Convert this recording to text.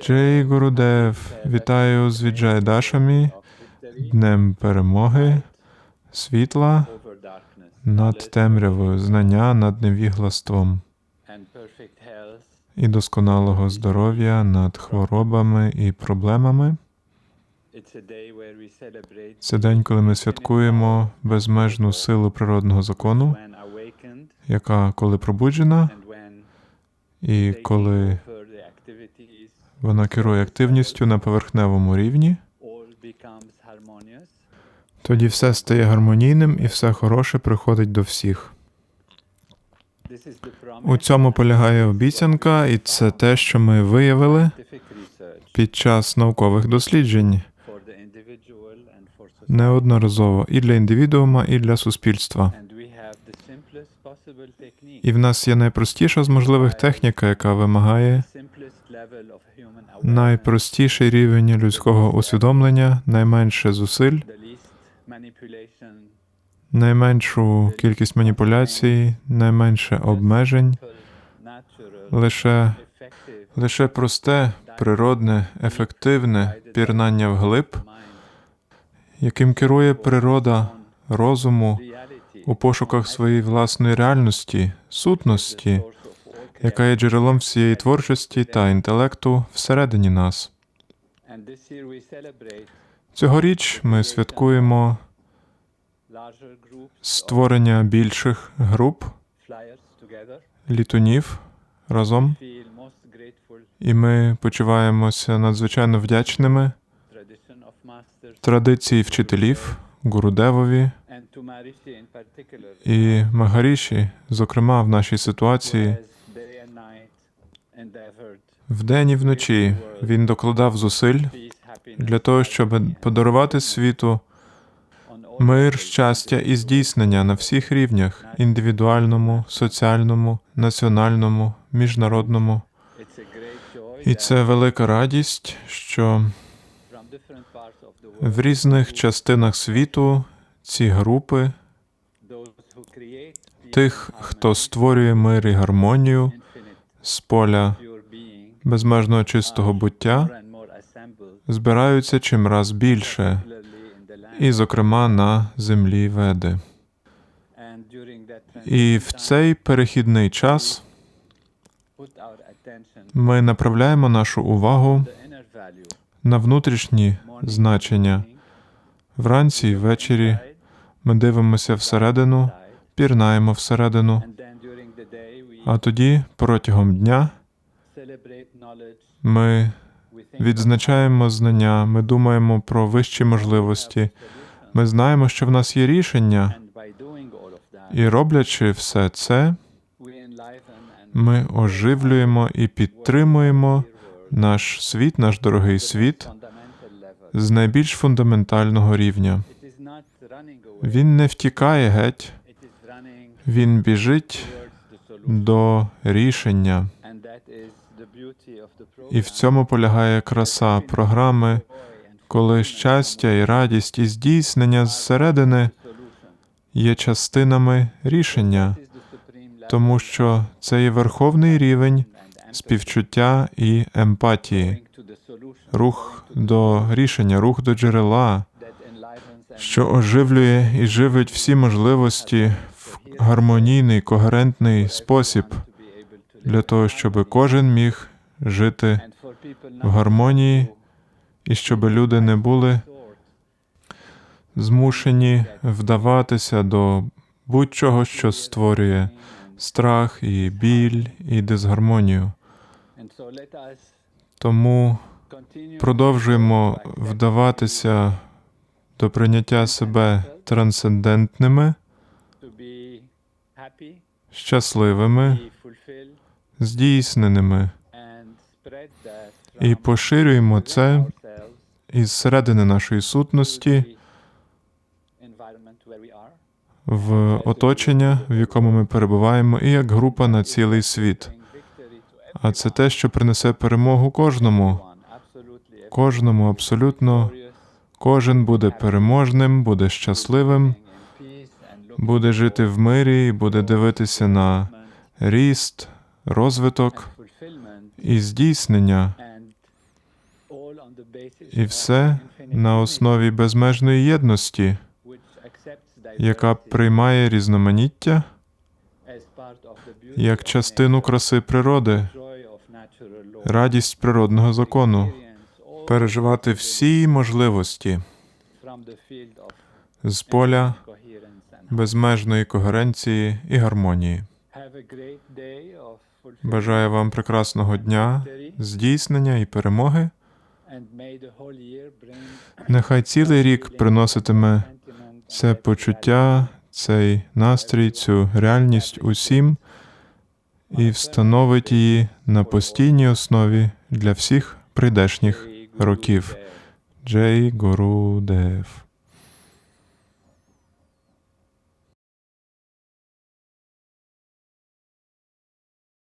Джей Гурудев, вітаю з Віджайдашамі, Днем перемоги, світла над темрявою, знання над невіглаством і досконалого здоров'я над хворобами і проблемами. Це день, коли ми святкуємо безмежну силу природного закону, яка коли пробуджена, і коли вона керує активністю на поверхневому рівні, тоді все стає гармонійним і все хороше приходить до всіх. У цьому полягає обіцянка, і це те, що ми виявили під час наукових досліджень неодноразово і для індивідуума, і для суспільства. І в нас є найпростіша з можливих техніка, яка вимагає найпростіший рівень людського усвідомлення, найменше зусиль, найменшу кількість маніпуляцій, найменше обмежень, лише, лише просте, природне, ефективне пірнання вглиб, яким керує природа розуму у пошуках своєї власної реальності, сутності, яка є джерелом всієї творчості та інтелекту всередині нас. Цьогоріч ми святкуємо створення більших груп літунів разом, і ми почуваємося надзвичайно вдячними традиції вчителів, Гурудевові і Магаріші, зокрема в нашій ситуації. Вдень і вночі він докладав зусиль для того, щоб подарувати світу мир, щастя і здійснення на всіх рівнях індивідуальному, соціальному, національному, міжнародному. І це велика радість, що в різних частинах світу ці групи тих, хто створює мир і гармонію з поля безмежного чистого буття, збираються чимраз більше, і, зокрема, на землі веди. І в цей перехідний час ми направляємо нашу увагу на внутрішні значення. Вранці і ввечері ми дивимося всередину, пірнаємо всередину, а тоді протягом дня ми відзначаємо знання, ми думаємо про вищі можливості. Ми знаємо, що в нас є рішення, і роблячи все це, ми оживлюємо і підтримуємо наш світ, наш дорогий світ з найбільш фундаментального рівня. Він не втікає геть, він біжить до рішення. І в цьому полягає краса програми, коли щастя і радість і здійснення зсередини є частинами рішення, тому що це є верховний рівень співчуття і емпатії, рух до рішення, рух до джерела, що оживлює і живить всі можливості в гармонійний, когерентний спосіб для того, щоб кожен міг жити в гармонії, і щоб люди не були змушені вдаватися до будь-чого, що створює страх і біль і дисгармонію. Тому продовжуємо вдаватися до прийняття себе трансцендентними, щасливими, здійсненими і поширюємо це із середини нашої сутності в оточення, в якому ми перебуваємо, і як група на цілий світ. А це те, що принесе перемогу кожному, кожному абсолютно. Кожен буде переможним, буде щасливим, буде жити в мирі, буде дивитися на ріст, розвиток і здійснення, і все на основі безмежної єдності, яка приймає різноманіття як частину краси природи, радість природного закону, переживати всі можливості з поля безмежної когеренції і гармонії. Бажаю вам прекрасного дня, здійснення і перемоги. Нехай цілий рік приноситиме це почуття, цей настрій, цю реальність усім і встановить її на постійній основі для всіх прийдешніх років. Джей Гуру Дев.